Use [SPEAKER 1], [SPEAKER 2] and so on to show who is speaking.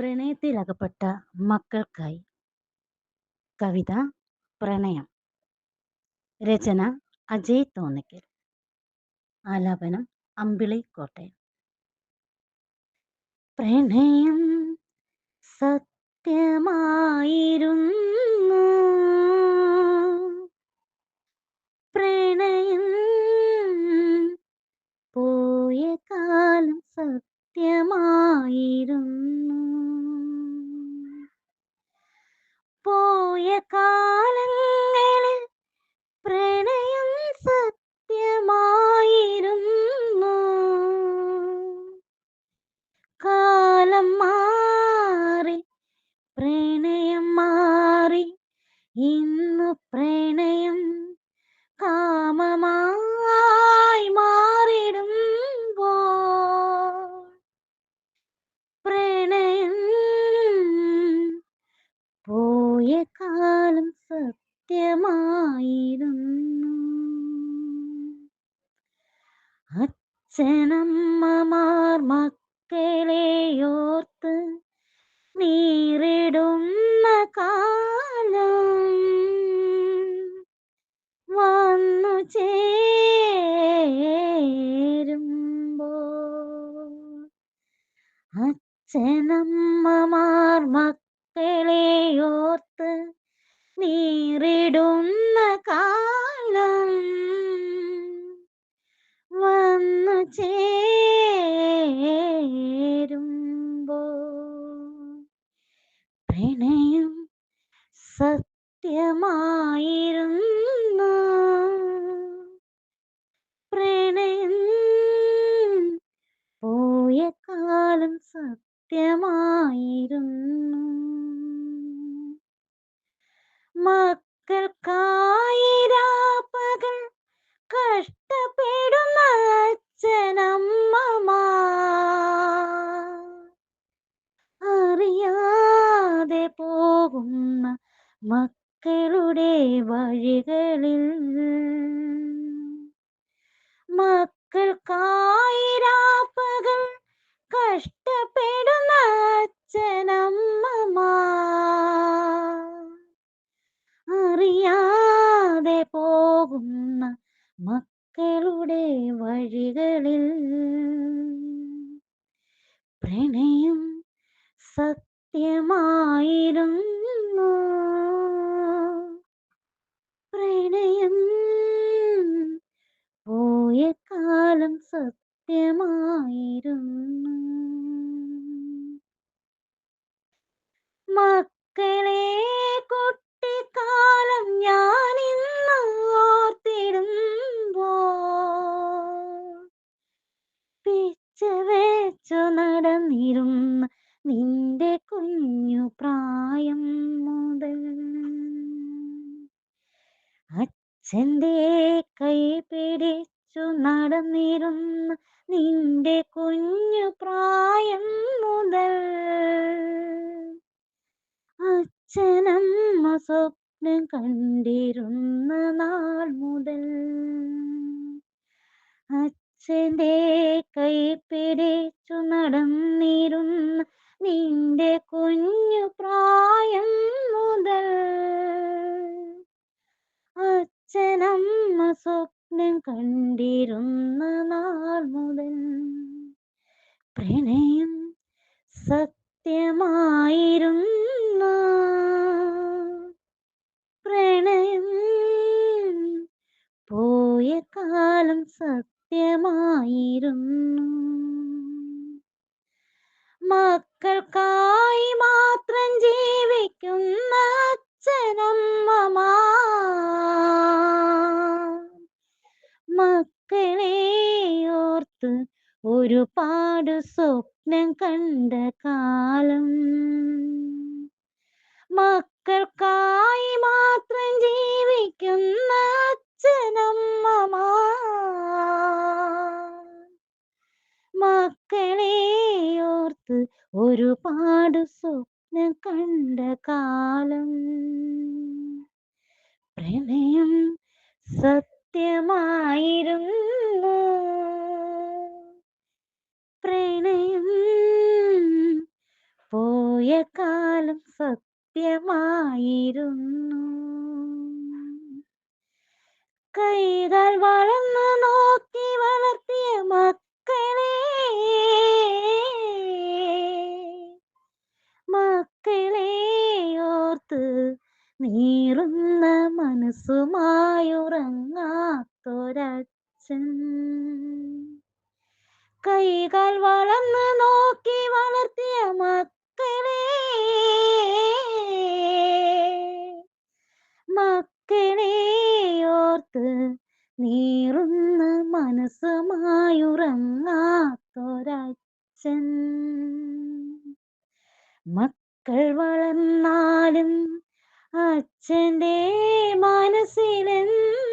[SPEAKER 1] പ്രണയത്തിലകപ്പെട്ട മക്കൾക്കായി. കവിത പ്രണയം. രചന അജയ് തോന്നിക്കൽ ആലാപനം അമ്പിളി കോട്ടയം. പ്രണയം സത്യമായിരുന്നു. കാലങ്ങളിൽ പ്രണയം സത്യമായിരുന്നു. കാലം മാറി പ്രണയം മാറി ഇന്നു പ്രണയം സത്യമായിരുന്നു അച്ഛനമ്മമാർ മക്കളെയോർത്ത് നീറിടുന്ന കാലം വന്നു ചേരുമ്പോ അച്ഛനമ്മമാർ മക്കളെയോർത്ത് നീറിടുന്ന കാലം വന്നു ചേരുമ്പോ. പ്രണയം സത്യമായിരുന്നു. പ്രണയം പോയ കാലം സത്യമായിരുന്നു. മക്കളുടെ വഴികളിൽ പ്രണയം സത്യമായിരുന്നു. പ്രണയം പോയ കാലം സത്യമായിരുന്നു. മക്കളെ കുട്ടിക്കാലം ഞാനിന്ന് അച്ഛന്റെ കൈ പിടിച്ചു നടന്നിരുന്ന നിന്റെ കുഞ്ഞു പ്രായം മുതൽ അച്ഛനമ്മ സ്വപ്നം കണ്ടിരുന്ന നാൾ മുതൽ അച്ഛന്റെ കൈ പിടിച്ചു നടന്നിരുന്ന നിന്റെ കുഞ്ഞു പ്രായം മുതൽ അച്ഛനമ്മ സ്വപ്നം കണ്ടിരുന്ന നാൾ മുതൽ പ്രണയം സത്യമായിരുന്നു പ്രണയം പോയ കാലം സത്യമായിരുന്നു. മക്കൾക്കായി മാത്രം മക്കളെ ഓർത്ത് ഒരുപാട് സ്വപ്നം കണ്ട കാലം. മക്കൾക്കായി മാത്രം ജീവിക്കുന്ന അച്ഛനമ്മമാ. മക്കളെ ഓർത്ത് ഒരുപാട് സ്വപ്നം കണ്ട കാലം. പ്രണയം സത്യമായിരുന്നു. പ്രണയം പോയ കാലം സത്യമായിരുന്നു. കൈകൾ വളർന്നു നീറുന്ന മനസ്സുമായുറങ്ങാത്തൊരച്ഛൻ. കൈകൾ വളർന്ന് നോക്കി വളർത്തിയ മക്കളെ. മക്കളെ ഓർത്ത് നീറുന്ന മനസ്സുമായുറങ്ങാത്തൊരച്ഛൻ. മക്കൾ വളർന്നാലും അച്ഛന്റെ മനസ്സിലെന്നും